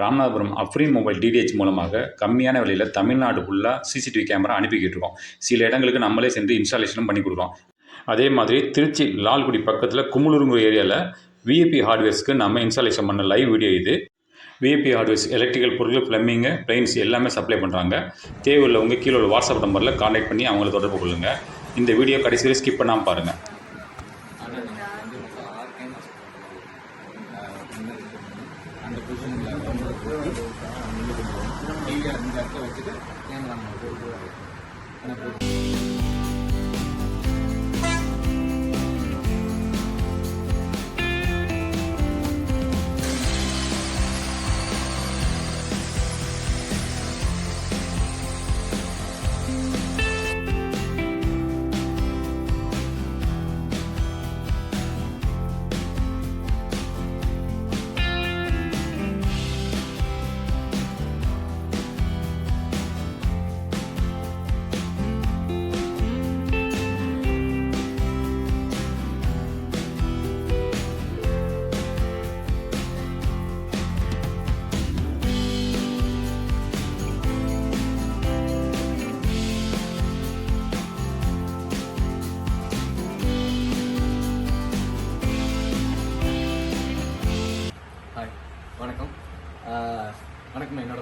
Ramanathapuram Afreen mobile DTH மூலமாக கம்மியான விலையில் தமிழ்நாடு ஃபுல்லாக சிசிடிவி கேமரா அனுப்பிக்கிட்டு இருக்கோம் சில இடங்களுக்கு நம்மளே சென்று இன்ஸ்டாலேஷனும் பண்ணி கொடுக்குறோம். அதே மாதிரி திருச்சி லால்குடி பக்கத்தில் குமுளூருங்கிற ஏரியாவில் விஏபி ஹார்ட்வேர்ஸ்க்கு நம்ம இன்ஸ்டாலேஷன் பண்ண லைவ் வீடியோ இது. விஏபி ஹார்ட்வேர்ஸ் எலக்ட்ரிக்கல் பொருட்கள் ப்ளம்பிங்கு பிளைன்ஸ் எல்லாமே சப்ளை பண்ணுறாங்க தேவையுள்ளவங்க கீழே உள்ள வாட்ஸ்அப் நம்பரில் கான்டாக்ட் பண்ணி அவங்கள தொடர்பு கொள்ளுங்கள் இந்த வீடியோ கடைசி வரை ஸ்கிப் பண்ணாமல் பாருங்கள் அந்த பொசிஷனில் டிவியை இந்த இடத்துல வச்சுட்டு கேமரா எனக்கு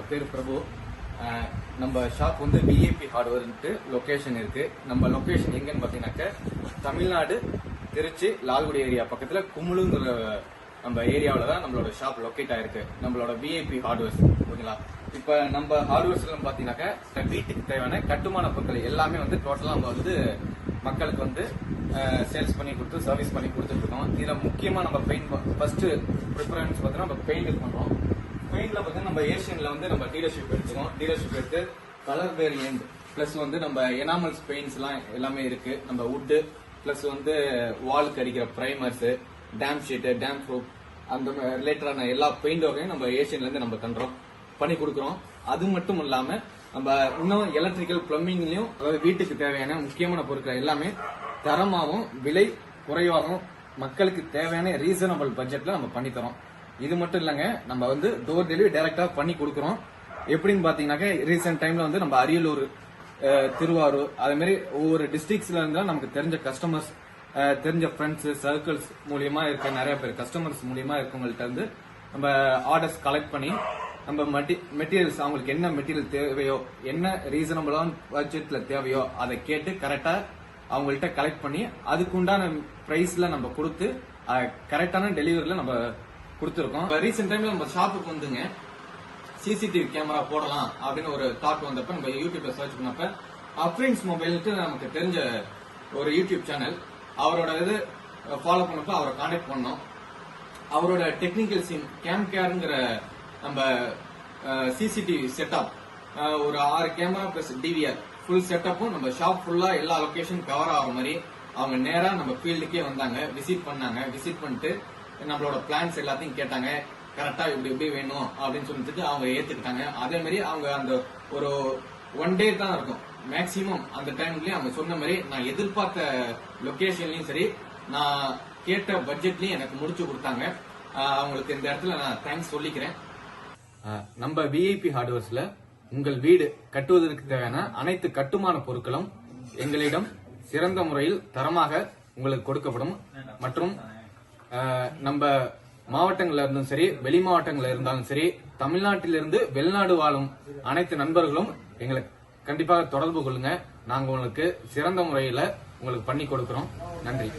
பேர் பிரபு. நம்ம ஷாப் வந்து விஏபி ஹார்ட்வேர்ன்ட்டு லொக்கேஷன் இருக்கு. நம்ம லொக்கேஷன் எங்கன்னு பார்த்தீங்கன்னாக்க தமிழ்நாடு திருச்சி லால்குடி ஏரியா பக்கத்தில் குமுளுங்கிற நம்ம ஏரியாவில் தான் நம்மளோட ஷாப் லொக்கேட் ஆயிருக்கு. நம்மளோட விஐபி ஹார்ட்வேர்ஸ் ஓகேங்களா இப்போ நம்ம ஹார்ட்வேர்ஸ்லாம் பார்த்தீங்கன்னாக்க வீட்டுக்கு தேவையான கட்டுமான பொருட்கள் எல்லாமே வந்து டோட்டலாக நம்ம வந்து மக்களுக்கு வந்து சேல்ஸ் பண்ணி கொடுத்து சர்வீஸ் பண்ணி கொடுத்துட்டு இருக்கோம். இதில் முக்கியமாக நம்ம பெயிண்ட் ஃபர்ஸ்ட் ப்ரிஃபரன்ஸ் பார்த்தீங்கன்னா நம்ம பெயிண்ட் பண்ணுறோம் பெயிண்ட்ல பார்த்தீங்கன்னா நம்ம ஏஷியன்ல வந்து நம்ம டீலர்ஷிப் எடுத்துக்கோம் டீலர்ஷிப் எடுத்து கலர் வேரியன்ட் ப்ளஸ் வந்து நம்ம எனாமல்ஸ் பெயிண்ட்ஸ்லாம் எல்லாமே இருக்கு. நம்ம வுட்டு ப்ளஸ் வந்து வாலுக்கு அடிக்கிற primers damp sheet damp proof அந்த ரிலேட்டடான எல்லா பெயிண்ட் வகையும் நம்ம ஏஷியன்லேருந்து நம்ம தண்றோம் பண்ணி கொடுக்குறோம். அது மட்டும் இல்லாம நம்ம இன்னும் எலக்ட்ரிக்கல் பிளம்பிங்லயும் அதாவது வீட்டுக்கு தேவையான முக்கியமான பொருட்கள் எல்லாமே தரமாகவும் விலை குறைவாகவும் மக்களுக்கு தேவையான ரீசனபிள் பட்ஜெட்ல நம்ம பண்ணி தரோம் இது மட்டும் இல்லைங்க நம்ம வந்து டோர் டெலிவரி டைரக்டா பண்ணி கொடுக்குறோம். எப்படின்னு பாத்தீங்கன்னாக்க ரீசெண்ட் டைம்ல வந்து நம்ம அரியலூர் திருவாரூர் அதே மாதிரி ஒவ்வொரு டிஸ்ட்ரிக்ஸ்ல இருந்தா நமக்கு தெரிஞ்ச கஸ்டமர்ஸ் தெரிஞ்ச ஃப்ரெண்ட்ஸ் சர்க்கிள்ஸ் மூலியமா இருக்க நிறைய பேர் கஸ்டமர்ஸ் மூலியமா இருக்கவங்கள்ட்ட இருந்து நம்ம ஆர்டர்ஸ் கலெக்ட் பண்ணி நம்ம மெட்டீரியல்ஸ் அவங்களுக்கு என்ன மெட்டீரியல் தேவையோ என்ன ரீசனபிளான பட்ஜெட்ல தேவையோ அதை கேட்டு கரெக்டா அவங்கள்ட்ட கலெக்ட் பண்ணி அதுக்குண்டான பிரைஸ்ல நம்ம கொடுத்து கரெக்டான டெலிவரியில நம்ம கொடுத்துருக்கோம். ரீசெண்ட் டைம்ல நம்ம ஷாப்புக்கு வந்துங்க. சிசிடிவி கேமரா போடலாம் அப்படின்னு ஒரு தாட் வந்தப்ப நம்ம யூடியூப்ல சர்ச் பண்ணப்ப அப்ரின்ஸ் மொபைல்ட்டு நமக்கு தெரிஞ்ச ஒரு யூடியூப் சேனல் அவரோட இது ஃபாலோ பண்ணப்ப அவரை காண்டாக்ட் பண்ணோம். அவரோட டெக்னிக்கல் சீன் கேம் கேருங்கிற நம்ம சிசிடிவி செட்டப் ஒரு ஆறு கேமரா பிளஸ் டிவிஆர் ஃபுல் செட்டப்பும் நம்ம ஷாப் ஃபுல்லா எல்லா லொக்கேஷன் கவர் ஆகிற மாதிரி அவங்க நேரா நம்ம ஃபீல்டுக்கே வந்தாங்க விசிட் பண்ணாங்க. விசிட் பண்ணிட்டு நம்மளோட பிளான்ஸ் எல்லாத்தையும் கேட்டாங்க. கரெக்டா இப்படி இப்படி வேணும் அப்படின்னு சொல்லிட்டு அவங்க ஏத்துக்கிட்டாங்க. அதே மாதிரி அவங்க அந்த ஒரு ஒன் டே தான் இருக்கும். மேக்சிமம் அந்த டைம்லயும் அவங்க சொன்ன மாதிரி நான் எதிர்பார்த்த லொகேஷன்லயும் சரி நான் கேட்ட பட்ஜெட்லயும் எனக்கு முடிச்சு கொடுத்தாங்க. அவங்களுக்கு இந்த இடத்துல நான் தேங்க்ஸ் சொல்லிக்கிறேன். நம்ம விஐபி ஹார்ட்வேர்ஸ்ல உங்கள் வீடு கட்டுவதற்கு தேவையான அனைத்து கட்டுமான பொருட்களும் எங்களிடம் சிறந்த முறையில் தரமாக உங்களுக்கு கொடுக்கப்படும். மற்றும் நம்ம மாவட்டங்கள்ல இருந்தும் சரி வெளி மாவட்டங்கள்ல இருந்தாலும் சரி தமிழ்நாட்டிலிருந்து வெளிநாடு வாழும் அனைத்து நண்பர்களும் எங்களை கண்டிப்பாக தொடர்பு கொள்ளுங்க. நாங்க உங்களுக்கு சிறந்த முறையில உங்களுக்கு பண்ணி கொடுக்கிறோம். நன்றி.